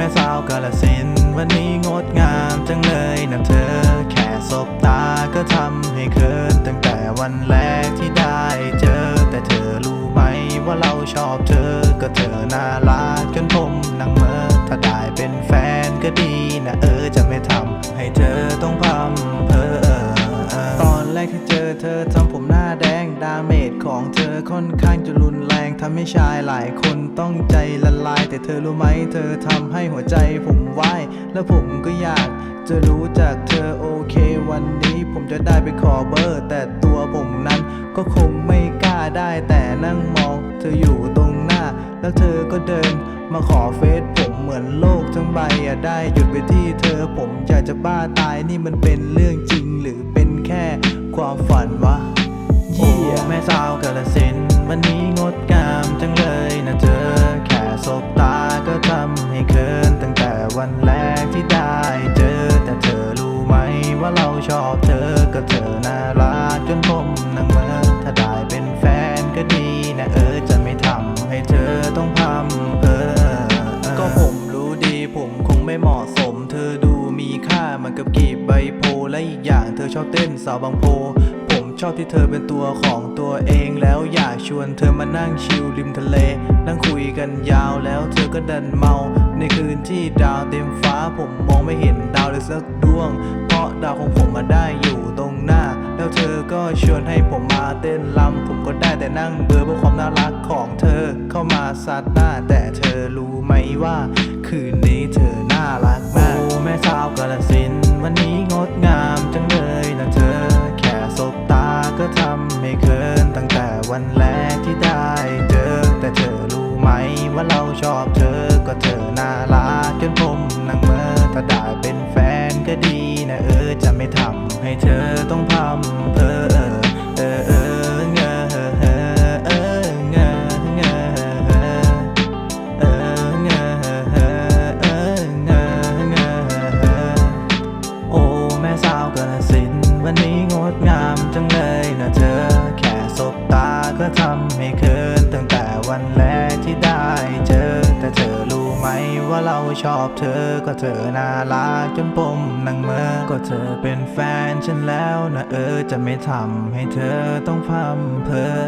แม่สาวกาลสิน วันนี้งดงามจังเลยนะเธอ แค่สบตาก็ทำให้เคินตั้งแต่วันแรกที่ได้เจอ แต่เธอรู้ไหมว่าเราชอบเธอ ก็เธอน่ารักจนผมนั่งเมอถ้าได้เป็นแฟนก็ดีนะเออจะไม่ทำให้เธอต้องพำเพอตอนแรกที่เจอเธอทำผม ค่อนข้างจะรุนแรงทำให้ชายหลายคนต้องใจละลาย แต่เธอรู้ไหมเธอทำให้หัวใจผมวายแล้วผมก็อยากจะรู้จักเธอโอเค วันนี้ผมจะได้ไปขอเบอร์ แต่ตัวผมนั้นก็คงไม่กล้าได้แต่นั่งมอง เธออยู่ตรงหน้า แล้วเธอก็เดินมาขอเฟซผมเหมือนโลกทั้งใบอะได้หยุดไปที่เธอผมอยากจะบ้าตายนี่มันเป็นเรื่องจริงหรือเป็นแค่ความฝันวะ แม่สาวกาลสินวันนี้งดงามจังเลยนะเธอ แค่สบตาก็ทำให้เคินตั้งแต่วันแรกที่ได้เจอ แต่เธอรู้ไหมว่าเราชอบเธอ ก็เธอน่ารักจนผมนั่งเมอถ้าได้เป็นแฟนก็ดีนะเออจะไม่ทำให้เธอต้องพำเพอก็ผมรู้ดีผมคงไม่เหมาะสม เธอดูมีค่าเหมันกับกีบใบโพและอีกอย่างเธอชอบเต้นสาวบางโพ ชอบที่เธอเป็นตัวของตัวเองแล้วอยากชวนเธอมานั่งชิลริมทะเล นั่งคุยกันยาวแล้วเธอก็ดันเมา ในคืนที่ดาวเต็มฟ้าผมมองไม่เห็นดาวเลยสักดวง เพราะดาวของผมมาได้อยู่ตรงหน้า แล้วเธอก็ชวนให้ผมมาเต้นลำผมก็ได้แต่นั่งเบื่อเพราะความน่ารักของเธอเข้ามาซัดหน้า แต่เธอรู้ไหมว่า คืนนี้เธอน่ารักมากโอ้แม่สาวกาลสินธุ์วัน วันแรกที่ได้เจอ แต่เธอรู้ไหมว่าเราชอบเธอ ก็เธอน่ารักจนผมนั่งเมื่อถ้าได้เป็นแฟนก็ดีนะเออจะไม่ทำให้เธอต้องพำเพอเออเออเงอเออเออเออเงอเงอเออเออเงอเออเออเงอเงอเออโอ้แม่สาวกาลสินวันนี้งดงามจังเลย ทำให้เคินตั้งแต่วันแรกที่ได้เจอ แต่เธอรู้ไหมว่าเราชอบเธอ ก็เธอน่ารักจนผมนั่งเมื่อก็เธอเป็นแฟนฉันแล้วนะเออจะไม่ทำให้เธอต้องพัมเพอ